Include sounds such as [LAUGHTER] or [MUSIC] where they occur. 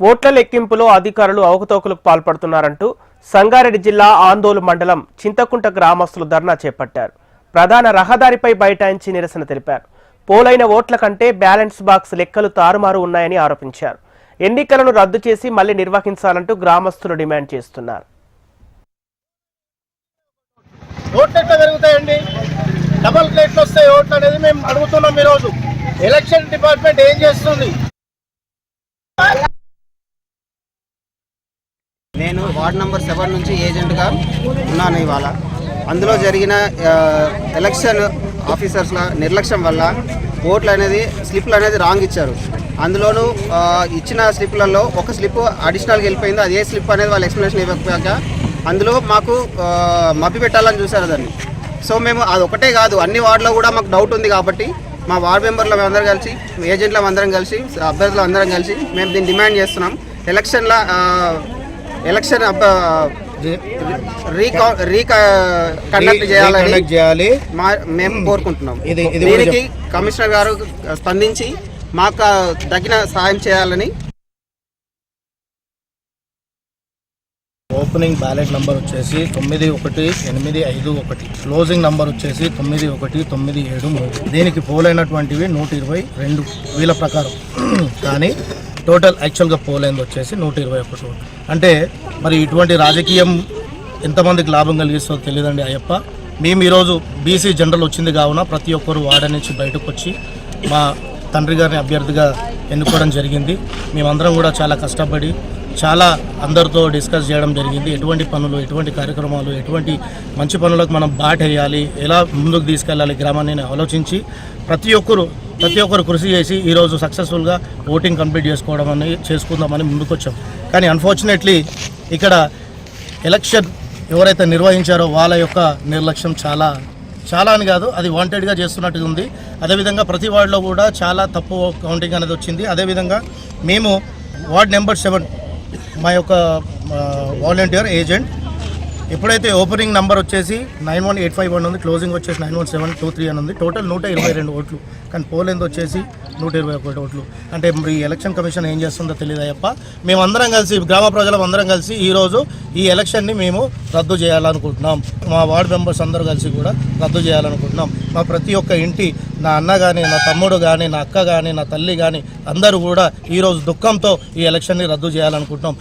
ఓట్ల లెక్కింపులో అధికారులు అవకతవకలకు పాల్పడుతున్నారంటూ సంగారెడ్డి జిల్లా ఆందోళన మండలం చింతకుంట గ్రామస్తులు ధర్నా చేపట్టారు. ప్రధాన రహదారిపై బైఠాయించి నిరసన తెలిపారు. పోలైన ఓట్ల కంటే బ్యాలెన్స్ బాక్స్ లెక్కలు తారుమారు ఉన్నాయని ఆరోపించారు. ఎన్నికలను రద్దు చేసి మళ్ళీ నిర్వహించాలంటూ గ్రామస్తులు డిమాండ్ చేస్తున్నారు. ఓట్లు ఎట్లా పెరుగుతాయండి? డబల్ ప్లేట్లు వస్తాయి ఓట్లు అనేది మేము అడుగుతున్నాం ఈరోజు. ఎలక్షన్ డిపార్ట్మెంట్ ఏం చేస్తుంది? నేను వార్డ్ నంబర్ సెవెన్ నుంచి ఏజెంట్గా ఉన్నాను ఇవాళ. అందులో జరిగిన ఎలక్షన్ ఆఫీసర్స్ల నిర్లక్ష్యం వల్ల ఓట్లు అనేది స్లిప్లు అనేది రాంగ్ ఇచ్చారు. అందులోనూ ఇచ్చిన స్లిప్లలో ఒక స్లిప్ అడిషనల్గా వెళ్ళిపోయింది. అది ఏ స్లిప్ అనేది వాళ్ళు ఎక్స్ప్లెనేషన్ ఇవ్వకపోయాక అందులో మాకు ఆ, మభ్య పెట్టాలని చూశారు దాన్ని. సో మేము అది ఒకటే కాదు అన్ని వార్డులో కూడా మాకు డౌట్ ఉంది కాబట్టి మా వార్డ్ మెంబర్లు అందరం కలిసి ఏజెంట్ల అందరం కలిసి అభ్యర్థులు అందరం కలిసి మేము దీన్ని డిమాండ్ చేస్తున్నాం. ఎలక్షన్ల ఎలక్షన్ రీకండక్ట్ చేయాలని చేయాలి. మా మేము కోరుకుంటున్నాం. దీనికి కమిషనర్ గారు స్పందించి మాకు తగిన సహాయం చేయాలని ఓపెనింగ్ బ్యాలెట్ నంబర్ వచ్చేసి తొమ్మిది ఒకటి ఎనిమిది ఐదు ఒకటి. క్లోజింగ్ నంబర్ వచ్చేసి తొమ్మిది ఒకటి తొమ్మిది ఏడు మూడు. దీనికి పోలైనటువంటివి నూట ఇరవై రెండు వీళ్ళ ప్రకారం. [CLEARS THROAT] కానీ టోటల్ యాక్చువల్గా పోలైంది వచ్చేసి నూట ఇరవై ఒకటి కోట్లు అంటే మరి ఇటువంటి రాజకీయం ఎంతమందికి లాభం కలిగిస్తుందో తెలియదండి అయ్యప్ప. మేము ఈరోజు బీసీ జనరల్ వచ్చింది కావున ప్రతి ఒక్కరు వార్డ నుంచి బయటకు వచ్చి మా తండ్రి గారిని అభ్యర్థిగా ఎన్నుకోవడం జరిగింది. మేమందరం కూడా చాలా కష్టపడి చాలా అందరితో డిస్కస్ చేయడం జరిగింది. ఎటువంటి పనులు ఎటువంటి కార్యక్రమాలు ఎటువంటి మంచి పనులకు మనం బాట వేయాలి ఎలా ముందుకు తీసుకెళ్ళాలి గ్రామాన్ని ఆలోచించి ప్రతి ఒక్కరు ప్రతి ఒక్కరు కృషి చేసి ఈరోజు సక్సెస్ఫుల్గా ఓటింగ్ కంప్లీట్ చేసుకోవడం అని చేసుకుందామని ముందుకొచ్చాం. కానీ అన్ఫార్చునేట్లీ ఇక్కడ ఎలక్షన్ ఎవరైతే నిర్వహించారో వాళ్ళ యొక్క నిర్లక్ష్యం చాలా చాలా అని కాదు అది వాంటెడ్గా చేస్తున్నట్టుగా ఉంది. అదేవిధంగా ప్రతి వార్డులో కూడా చాలా తప్పు కౌంటింగ్ అనేది వచ్చింది. అదేవిధంగా మేము వార్డ్ నెంబర్ సెవెన్ మా యొక్క వాలంటీర్ ఏజెంట్ ఎప్పుడైతే ఓపెనింగ్ నంబర్ వచ్చేసి nine one eight five one ఉంది. క్లోజింగ్ వచ్చేసి nine one seven two three అని ఉంది. టోటల్ నూట ఇరవై రెండు ఓట్లు. కానీ పోలింగ్ వచ్చేసి నూట ఇరవై ఒకటి ఓట్లు. అంటే మరి ఎలక్షన్ కమిషన్ ఏం చేస్తుందో తెలియదు అయ్యప్ప? మేమందరం కలిసి గ్రామ ప్రజలం అందరం కలిసి ఈరోజు ఈ ఎలక్షన్ని మేము రద్దు చేయాలనుకుంటున్నాం. మా వార్డ్ మెంబర్స్ అందరూ కలిసి కూడా రద్దు చేయాలనుకుంటున్నాం. మా ప్రతి ఒక్క ఇంటి నా అన్న కానీ నా తమ్ముడు కానీ నా అక్క కానీ నా తల్లి కానీ అందరూ కూడా ఈరోజు దుఃఖంతో ఈ ఎలక్షన్ని రద్దు చేయాలనుకుంటున్నాం.